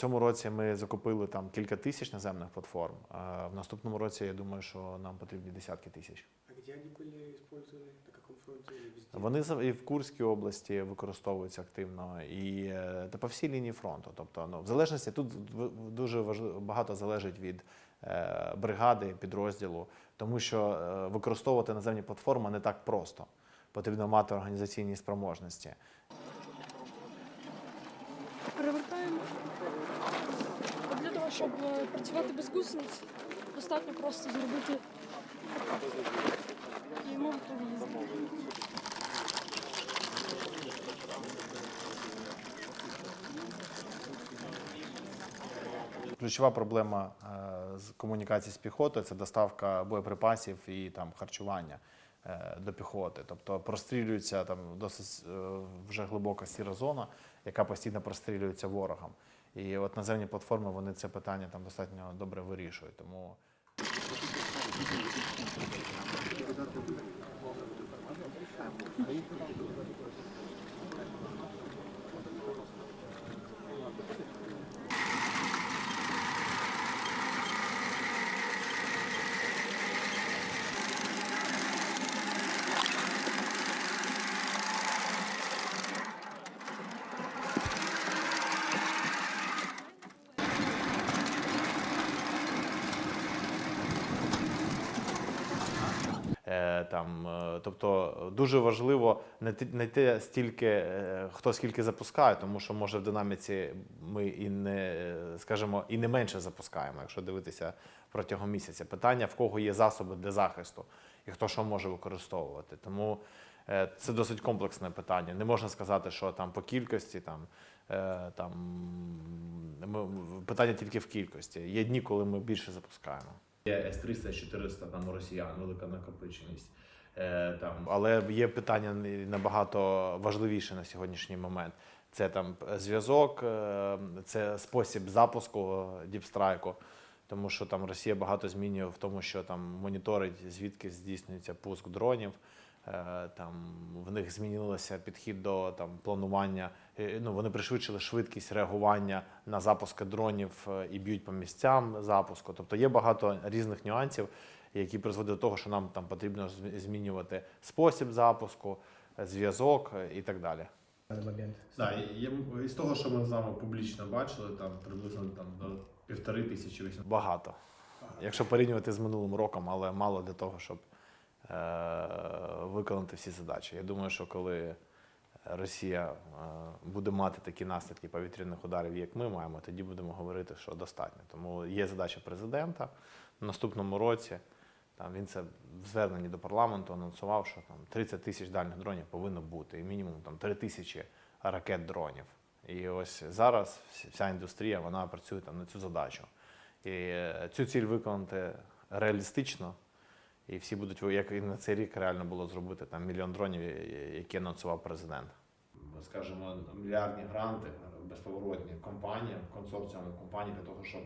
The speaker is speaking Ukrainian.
цьому році ми закупили там кілька тисяч наземних платформ. А в наступному році я думаю, що нам потрібні десятки тисяч. А где они были использованы? На фронте? Вони і в Курській області використовуються активно, і е, та по всій лінії фронту. Тобто, ну, в залежності тут дуже важливо багато залежить від е, бригади, підрозділу, тому що е, використовувати наземні платформи не так просто. Потрібно мати організаційні спроможності. Перевертаємо. Для того, щоб е, працювати без гусениць, достатньо просто зробити і ми готові. Ключова проблема е, з комунікації з піхотою це доставка боєприпасів і там харчування до піхоти. Тобто прострілюється там досить е, вже глибока сіра зона, яка постійно прострілюється ворогом. І от наземні платформи вони це питання там достатньо добре вирішують. Тому Е, там, е, тобто дуже важливо не не те стільки, е, хто скільки запускає, тому що може в динаміці ми і не скажімо, і не менше запускаємо, якщо дивитися протягом місяця. Питання в кого є засоби для захисту і хто що може використовувати. Тому е, це досить комплексне питання. Не можна сказати, що там по кількості там. Там питання тільки в кількості. Є дні, коли ми більше запускаємо. Є С-300, С-400 там росіян, велика накопиченість. Е, там, Але є питання набагато важливіше на сьогоднішній момент. Це там зв'язок, е, це спосіб запуску діпстрайку. Тому що там Росія багато змінює в тому, що там моніторить, звідки здійснюється пуск дронів. Е, Там в них змінилося підхід до там планування. Е, Ну вони пришвидшили швидкість реагування на запуски дронів е, і б'ють по місцям запуску. Тобто є багато різних нюансів, які призводять до того, що нам там потрібно змінювати спосіб запуску, зв'язок і так далі. да, і, з того, що ми з вами публічно бачили, там приблизно там, до півтори тисячі вісім. Багато. Якщо порівнювати з минулим роком, але мало для того, щоб е, виконати всі задачі. Я думаю, що коли Росія е, буде мати такі наслідки повітряних ударів, як ми маємо, тоді будемо говорити, що достатньо. Тому є задача президента в наступному році. Там він це в зверненні до парламенту анонсував, що там 30 тисяч дальних дронів повинно бути, і мінімум там 3 тисячі ракет дронів. І ось зараз вся індустрія вона працює там на цю задачу. І е, цю ціль виконати реалістично, і всі будуть, як і на цей рік реально було зробити там мільйон дронів, е, які анонсував президент. скажімо, мільярдні гранти безповоротні компаніям, консорціям компаній для того, щоб